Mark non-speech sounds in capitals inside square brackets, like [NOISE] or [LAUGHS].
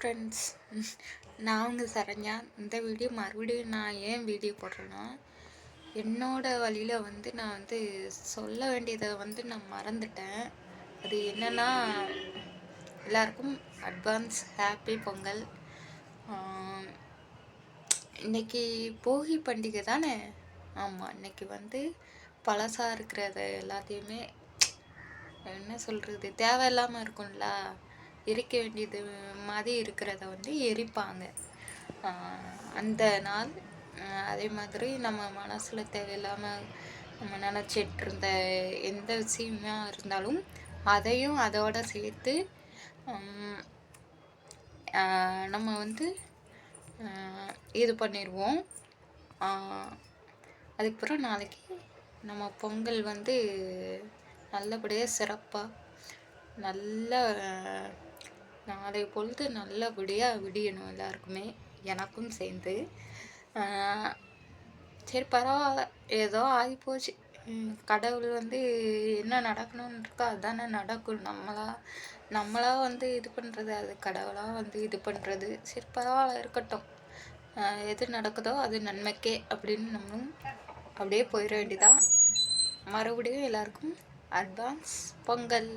Friends [LAUGHS] நான் உங்கள் சரண்யா. இந்த வீடியோ மறுபடியும் நான் ஏன் வீடியோ போடுறேன்னா என்னோட வழியில் வந்து நான் வந்து சொல்ல வேண்டியதை வந்து நான் மறந்துட்டேன். அது என்னென்னா எல்லாருக்கும் அட்வான்ஸ் ஹாப்பி பொங்கல். இன்றைக்கி இன்னைக்கு போகி பண்டிகை தானே? ஆமாம் இன்றைக்கி வந்து பழசாக இருக்கிறத எல்லாத்தையுமே என்ன சொல்கிறது தேவையில்லாமல் இருக்கும்ல. எரிக்க வேண்டியது மாதிரி இருக்கிறத வந்து எரிப்பாங்க. அந்த நாள் அதே மாதிரி நம்ம மனசில் தேவையில்லாமல் நம்ம நினச்சிட்டு இருந்த எந்த விஷயமா இருந்தாலும் அதையும் அதோட சேர்த்து நம்ம வந்து இது பண்ணிடுவோம் அதுக்கப்புறம் நாளைக்கு நம்ம பொங்கல் வந்து நல்லபடியாக சிறப்பாக நல்ல நாளை பொழுது நல்லபடியாக விடியணும் எல்லாருக்குமே எனக்கும் சேர்ந்து. சரி பரவாயில்ல ஏதோ ஆகிப்போச்சு. கடவுள் வந்து என்ன நடக்கணும்னு இருக்கோ அதுதானே நடக்கும். நம்மளா நம்மளா வந்து இது பண்ணுறது அது கடவுளாக வந்து இது பண்ணுறது சரி பரவாயில்ல இருக்கட்டும். எது நடக்குதோ அது நன்மைக்கே அப்படின்னு நம்மளும் அப்படியே போயிட வேண்டியதான் மறுபடியும் எல்லாருக்கும் அட்வான்ஸ் பொங்கல்.